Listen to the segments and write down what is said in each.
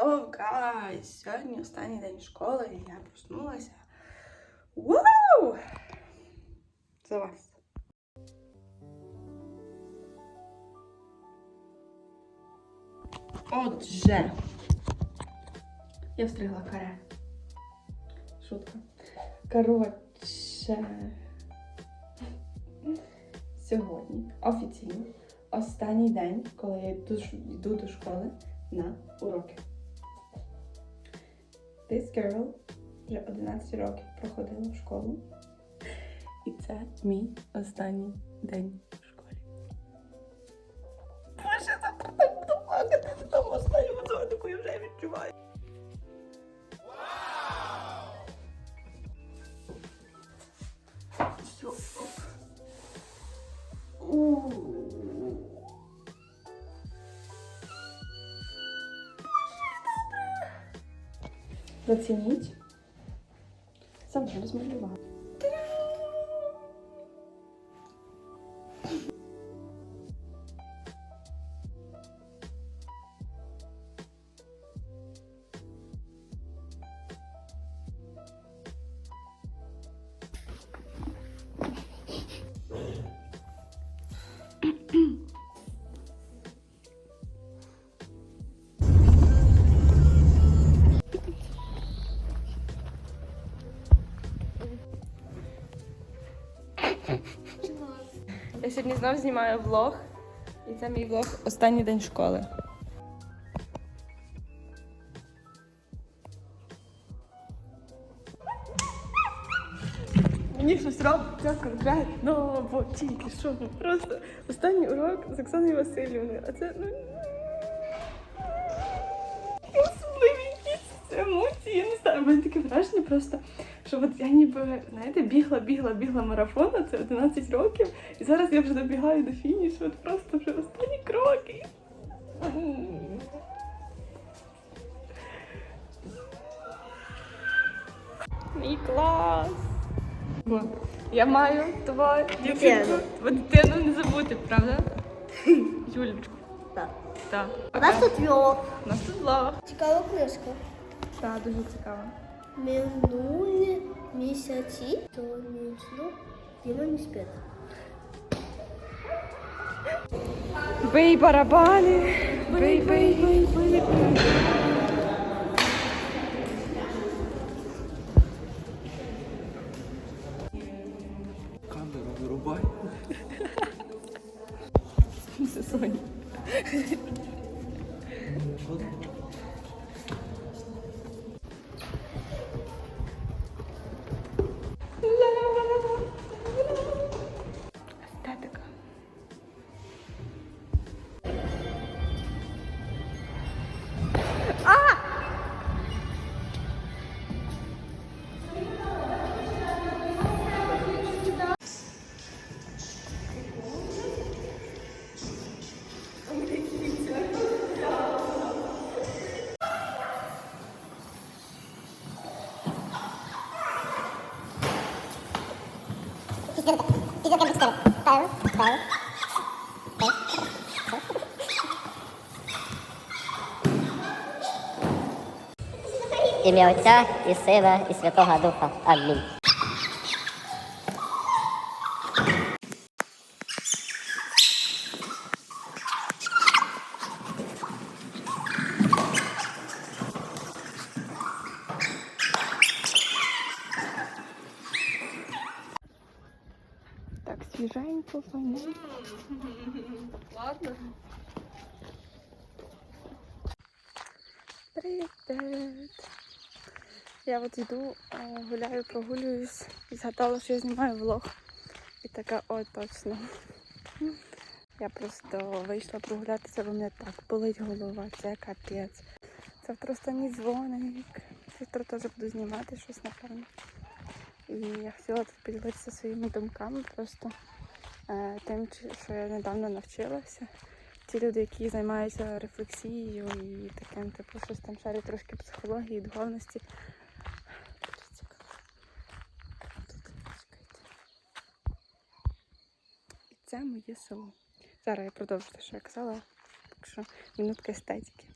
Hello! Сьогодні останній день школи, і я проснулася. Вау! За вас. Отже, я встригла каре. Шутка. Коротше, сьогодні офіційно останній день, коли я йду, йду до школи на уроки. This girl вже 11 років проходила в школу. І це мій останній день Зацініть. Сам розмалювала. Сьогодні знов знімаю влог. І це мій влог останній день школи. Мені щось робиться конкретно, бо тільки що ну, просто останній урок з Оксаною Васильівною. А це ну. Особливі якісь емоції. Я не знаю, в мене таке враження просто, що от я ніби, знаєте, бігла, бігла, бігла марафон, це 11 років, і зараз я вже добігаю до фінішу, от просто вже останні кроки. Мій клас. Я маю твою твою дитину не забути, правда? Юлечку. Так. Так. У нас тут влог. У нас тут влог. Цікава книжка. Так, дуже цікаво. Минулі місяці сонячно Діма не спить. Бий барабани, бий, бий, бий, бий. Камеру вирубай. Соня. Ім'я Отця і Сина, і Святого Духа. Амінь. Так, свіженько, файненько. Ладно. Привіт! Я от йду, е, гуляю, прогулююсь і згадала, що я знімаю влог. І така, о, точно. Я просто вийшла прогулятися, бо мене так болить голова, це капець. Завтра останній дзвоник. Завтра теж буду знімати щось, напевно. І я хотіла тут поділитися своїми думками, просто е, тим, що я недавно навчилася. Ті люди, які займаються рефлексією і таким, типу, щось там шарять трошки психології, духовності. І це моє село. Зараз я продовжу те, що я казала, так що минутка естетики.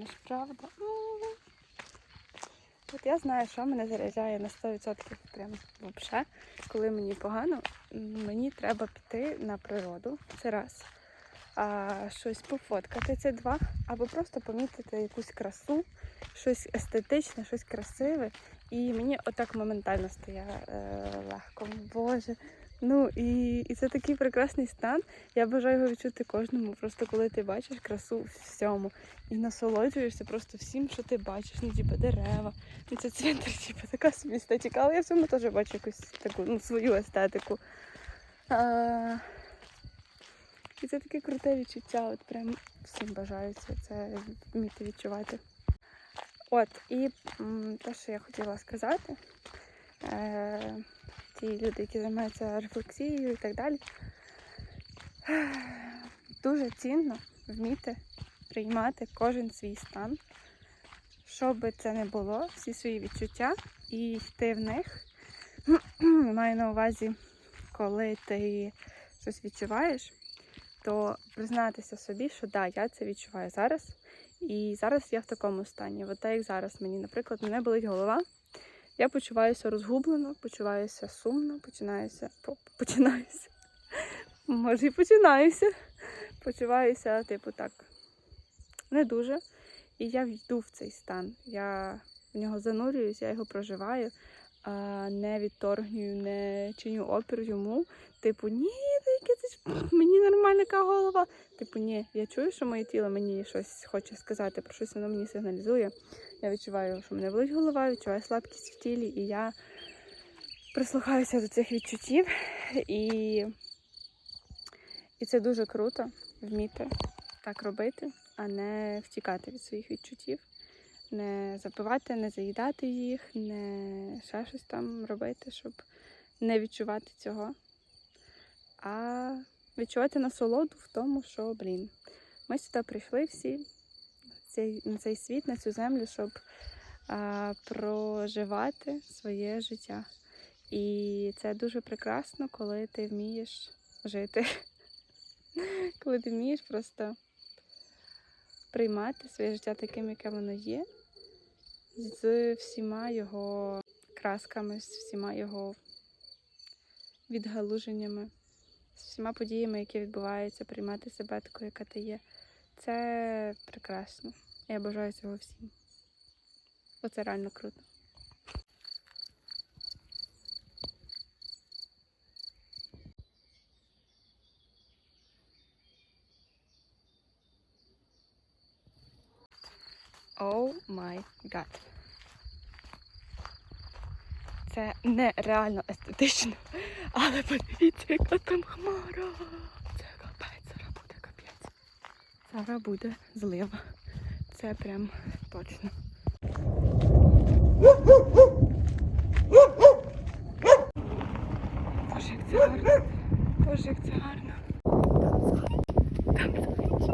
Ну ж, правда? От я знаю, що мене заряджає на 100% прям взагалі. Коли мені погано, мені треба піти на природу. Це раз. А щось пофоткати це два. Або просто помітити якусь красу, щось естетичне, щось красиве. І мені отак моментально стає е, легко. Боже. Ну і, і це такий прекрасний стан. Я бажаю його відчути кожному. Просто коли ти бачиш красу в всьому і насолоджуєшся просто всім, що ти бачиш. Ну, типу, дерева. Ну, це цвинтар, типу, така собі естетика. Але я в цьому теж бачу якусь таку ну, свою естетику. А, і це таке круте відчуття. От прям всім бажаю це, це вміти відчувати. От, і те, що я хотіла сказати, е, ті люди, які займаються рефлексією і так далі, дуже цінно вміти приймати кожен свій стан, що би це не було, всі свої відчуття і йти в них. Маю на увазі, коли ти щось відчуваєш, то признатися собі, що да, я це відчуваю зараз. І зараз я в такому стані. От так як зараз мені, наприклад, мене болить голова. Я почуваюся розгублено, почуваюся сумно, починаюся, починаюся. Може і починаюся. Почуваюся, типу, так, не дуже. І я війду в цей стан. Я в нього занурююсь, я його проживаю, не відторгнюю, не чиню опір йому. Типу, ні, мені нормальна голова. Типу, ні, я чую, що моє тіло мені щось хоче сказати, про щось воно мені сигналізує. Я відчуваю, що мене болить голова, відчуваю слабкість в тілі, і я прислухаюся до цих відчуттів. І, і це дуже круто вміти так робити, а не втікати від своїх відчуттів, не запивати, не заїдати їх, не ще щось там робити, щоб не відчувати цього. А відчувати насолоду в тому, що, блін, ми сюди прийшли всі на цей світ, на цю землю, щоб а, проживати своє життя. І це дуже прекрасно, коли ти вмієш жити. Коли ти вмієш просто приймати своє життя таким, яке воно є, з всіма його красками, з всіма його відгалуженнями, з всіма подіями, які відбуваються, приймати себе такою, яка ти є. Це прекрасно. Я бажаю цього всім. Оце реально круто. О май гад. Це нереально естетично. Але подивіться, яка там хмара. Це капець, зараз буде капець. Зараз буде злива. Це прям точно. Боже, як це гарно. Боже, як це гарно. Там зайчик.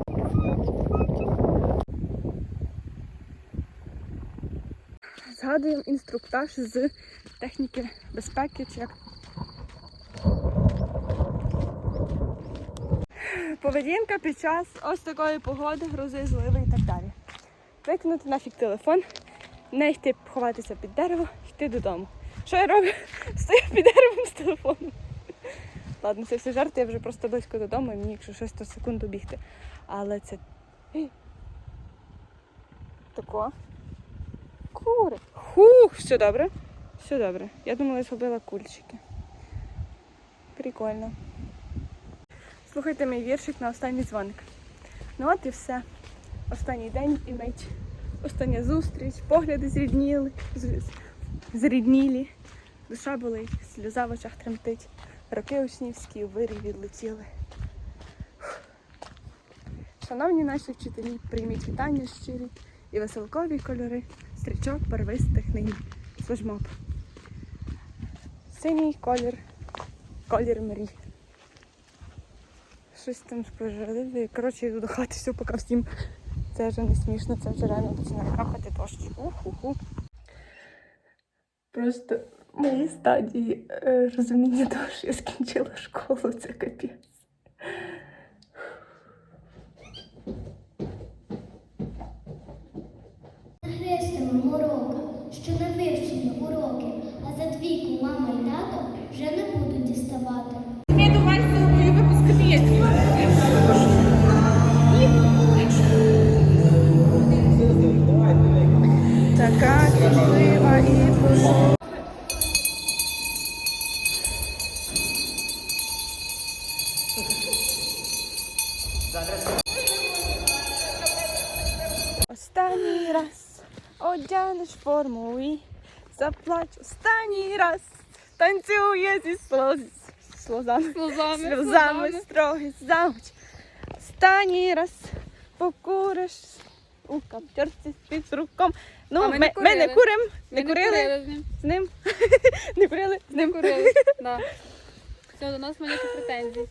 Згадуємо інструктаж з техніки безпеки чи як. Поведінка під час ось такої погоди, грози, зливи і так далі. Викинути нафіг телефон, не йти ховатися під дерево, йти додому. Що я роблю? Стою під деревом з телефоном. Ладно, це все жарти, я вже просто близько додому, і мені, якщо щось, то секунду бігти. Але це. Тако. Кури. Хух, все добре. Все добре. Я думала, я згубила кульчики. Прикольно. Слухайте мій віршик на останній дзвоник. Ну от і все. Останній день і мить. Остання зустріч, погляди зрідніли, зріднілі. Душа болить, сльоза в очах тремтить. Роки учнівські у вирі відлетіли. Шановні наші вчителі, прийміть вітання щирі і веселкові кольори стрічок барвистих нині флешмоб. Синій колір, колір мрій. Щось там спожили. Коротше, йду до хати, все, поки всім. Це вже не смішно, це вже реально починає капати дощ. Уху-ху. Просто мої стадії е, розуміння того, що я скінчила школу, це капець. Року, що не вивчені уроки, а за двійку мама і тато вже не будуть діставати. І заплач останній раз. Танцює зі слоз... слозами. Сльозами, Сльозами строгий замуч. Останній раз покуриш у каптерці з підруком. Ну, А ми, ми ми, не не курили. куримо, не курили з ним. не курили з Не ним. курили. Да. Все, до нас маленькі претензії.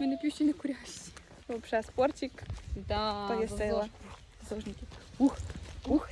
Ми не п'ющі, не курящі. Взагалі, спортик, Да, то є сила. Зожники. Ух, ух,